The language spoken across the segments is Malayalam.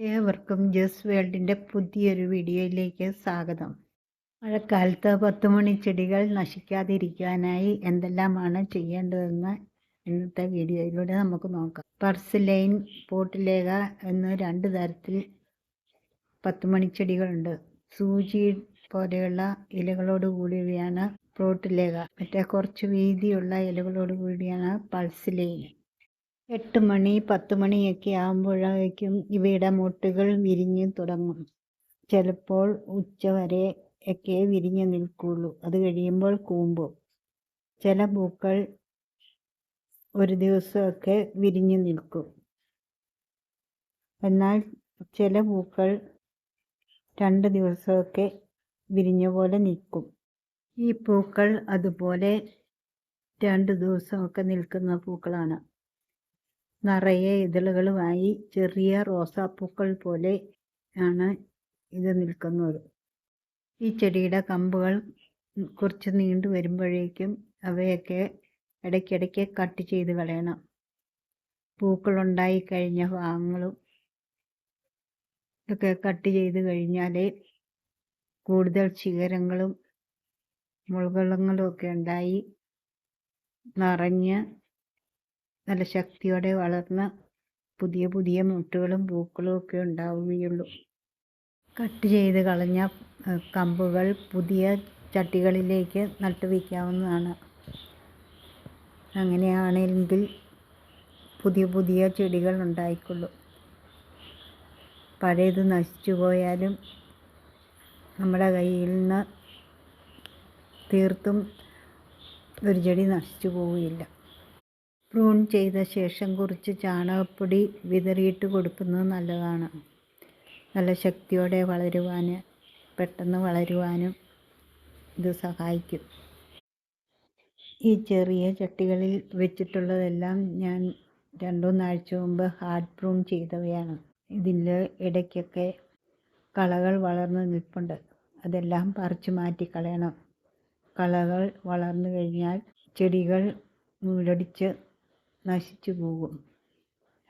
ഏവർക്കും ജസ് വേൾഡിന്റെ പുതിയൊരു വീഡിയോയിലേക്ക് സ്വാഗതം. മഴക്കാലത്ത് പത്തുമണി ചെടികൾ നശിക്കാതിരിക്കാനായി എന്തെല്ലാമാണ് ചെയ്യേണ്ടതെന്ന് ഇന്നത്തെ വീഡിയോയിലൂടെ നമുക്ക് നോക്കാം. പർസിലൈൻ പോട്ടിലേക എന്ന രണ്ട് തരത്തിൽ പത്തുമണിച്ചെടികളുണ്ട് സൂചി പോലെയുള്ള ഇലകളോട് കൂടിയവയാണ് പ്രോട്ടിലേക മറ്റേ കുറച്ച് വീതിയുള്ള ഇലകളോട് കൂടിയാണ് പൾസിലൈൻ എട്ട് മണി പത്ത് മണിയൊക്കെ ആകുമ്പോഴേക്കും ഇവയുടെ മുട്ടുകൾ വിരിഞ്ഞ് തുടങ്ങും. ചിലപ്പോൾ ഉച്ച വരെ ഒക്കെ വിരിഞ്ഞ് നിൽക്കുള്ളൂ. അത് കഴിയുമ്പോൾ കൂമ്പും. ചില പൂക്കൾ ഒരു ദിവസമൊക്കെ വിരിഞ്ഞ് നിൽക്കും. എന്നാൽ ചില പൂക്കൾ രണ്ട് ദിവസമൊക്കെ വിരിഞ്ഞ പോലെ നിൽക്കും. ഈ പൂക്കൾ അതുപോലെ രണ്ട് ദിവസമൊക്കെ നിൽക്കുന്ന പൂക്കളാണ്. നിറയെ ഇതളുകളുമായി ചെറിയ റോസാപ്പൂക്കൾ പോലെ ആണ് ഇത് നിൽക്കുന്നത്. ഈ ചെടിയുടെ കമ്പുകൾ കുറച്ച് നീണ്ടു വരുമ്പോഴേക്കും അവയൊക്കെ ഇടയ്ക്കിടയ്ക്ക് കട്ട് ചെയ്ത് കളയണം. പൂക്കളുണ്ടായി കഴിഞ്ഞ ഭാഗങ്ങളും ഒക്കെ കട്ട് ചെയ്ത് കഴിഞ്ഞാലേ കൂടുതൽ ശിഖരങ്ങളും മുൾകളങ്ങളും ഒക്കെ ഉണ്ടായി നിറഞ്ഞ് നല്ല ശക്തിയോടെ വളർന്ന് പുതിയ പുതിയ മുട്ടുകളും പൂക്കളും ഒക്കെ ഉണ്ടാവുകയുള്ളൂ. കട്ട് ചെയ്ത് കളഞ്ഞ കമ്പുകൾ പുതിയ ചട്ടികളിലേക്ക് നട്ടുവയ്ക്കാവുന്നതാണ് അങ്ങനെയാണെങ്കിൽ പുതിയ പുതിയ ചെടികൾ ഉണ്ടായിക്കൊള്ളും. പഴയത് നശിച്ചു പോയാലും നമ്മുടെ കയ്യിൽ നിന്ന് തീർത്തും ഒരു ചെടി നശിച്ചു പോവുകയില്ല. പ്രൂൺ ചെയ്ത ശേഷം കുറച്ച് ചാണകപ്പൊടി വിതറിയിട്ട് കൊടുക്കുന്നത് നല്ലതാണ്. നല്ല ശക്തിയോടെ വളരുവാൻ പെട്ടെന്ന് വളരുവാനും ഇത് സഹായിക്കും. ഈ ചെറിയ ചട്ടികളിൽ വെച്ചിട്ടുള്ളതെല്ലാം ഞാൻ രണ്ടൂന്നാഴ്ച മുമ്പ് ഹാർഡ് പ്രൂൺ ചെയ്തവയാണ്. ഇതിൽ ഇടയ്ക്കൊക്കെ കളകൾ വളർന്ന് നിൽപ്പുണ്ട്. അതെല്ലാം പറിച്ചു മാറ്റി കളയണം. കളകൾ വളർന്നു കഴിഞ്ഞാൽ ചെടികൾ മുരടിച്ച് നശിച്ചു പോകും.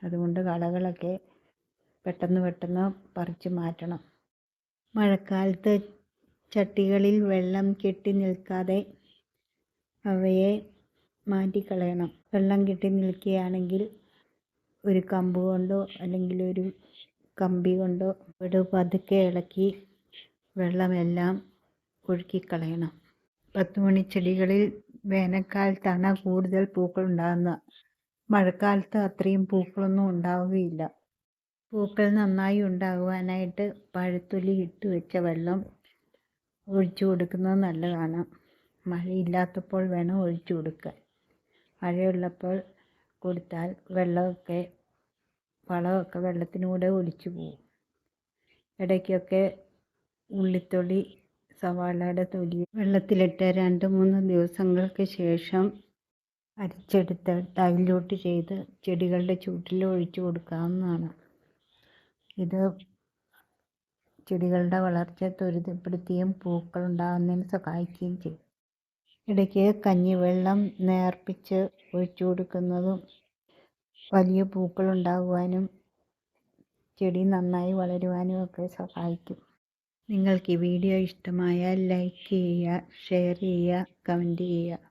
അതുകൊണ്ട് കളകളൊക്കെ പെട്ടെന്ന് പെട്ടെന്ന് പറിച്ചു മാറ്റണം. മഴക്കാലത്ത് ചട്ടികളിൽ വെള്ളം കെട്ടി നിൽക്കാതെ അവയെ മാറ്റിക്കളയണം. വെള്ളം കെട്ടി നിൽക്കുകയാണെങ്കിൽ ഒരു കമ്പ് കൊണ്ടോ അല്ലെങ്കിൽ ഒരു കമ്പി കൊണ്ടോ ഇവിടെ പതുക്കെ ഇളക്കി വെള്ളമെല്ലാം ഒഴുക്കിക്കളയണം. പത്തുമണി ചെടികളിൽ വേനൽക്കാലത്താണ് കൂടുതൽ പൂക്കൾ ഉണ്ടാകുന്നത്. മഴക്കാലത്ത് അത്രയും പൂക്കളൊന്നും ഉണ്ടാവുകയില്ല. പൂക്കൾ നന്നായി ഉണ്ടാകുവാനായിട്ട് പഴത്തൊലി ഇട്ട് വെച്ച വെള്ളം ഒഴിച്ചു കൊടുക്കുന്നത് നല്ലതാണ്. മഴയില്ലാത്തപ്പോൾ വേണം ഒഴിച്ചു കൊടുക്കാൻ. മഴയുള്ളപ്പോൾ കൊടുത്താൽ വെള്ളമൊക്കെ വളമൊക്കെ വെള്ളത്തിനൂടെ ഒലിച്ചു പോകും ഇടയ്ക്കൊക്കെ ഉള്ളിത്തൊലി സവാളയുടെ തൊലി വെള്ളത്തിലിട്ട് രണ്ട് മൂന്ന് ദിവസങ്ങൾക്ക് ശേഷം അരിച്ചെടുത്ത് ഡൈല്യൂട്ട് ചെയ്ത് ചെടികളുടെ ചുവട്ടിൽ ഒഴിച്ചു കൊടുക്കാവുന്നതാണ്. ഇത് ചെടികളുടെ വളർച്ച ത്വരിതപ്പെടുത്തിയും പൂക്കൾ ഉണ്ടാകുന്നതിന് സഹായിക്കുകയും ചെയ്യും. ഇടയ്ക്ക് കഞ്ഞിവെള്ളം നേർപ്പിച്ച് ഒഴിച്ചു കൊടുക്കുന്നതും വലിയ പൂക്കൾ ഉണ്ടാകുവാനും ചെടി നന്നായി വളരുവാനും ഒക്കെ സഹായിക്കും. നിങ്ങൾക്ക് ഈ വീഡിയോ ഇഷ്ടമായാൽ ലൈക്ക് ചെയ്യുക ഷെയർ ചെയ്യുക കമന്റ് ചെയ്യുക.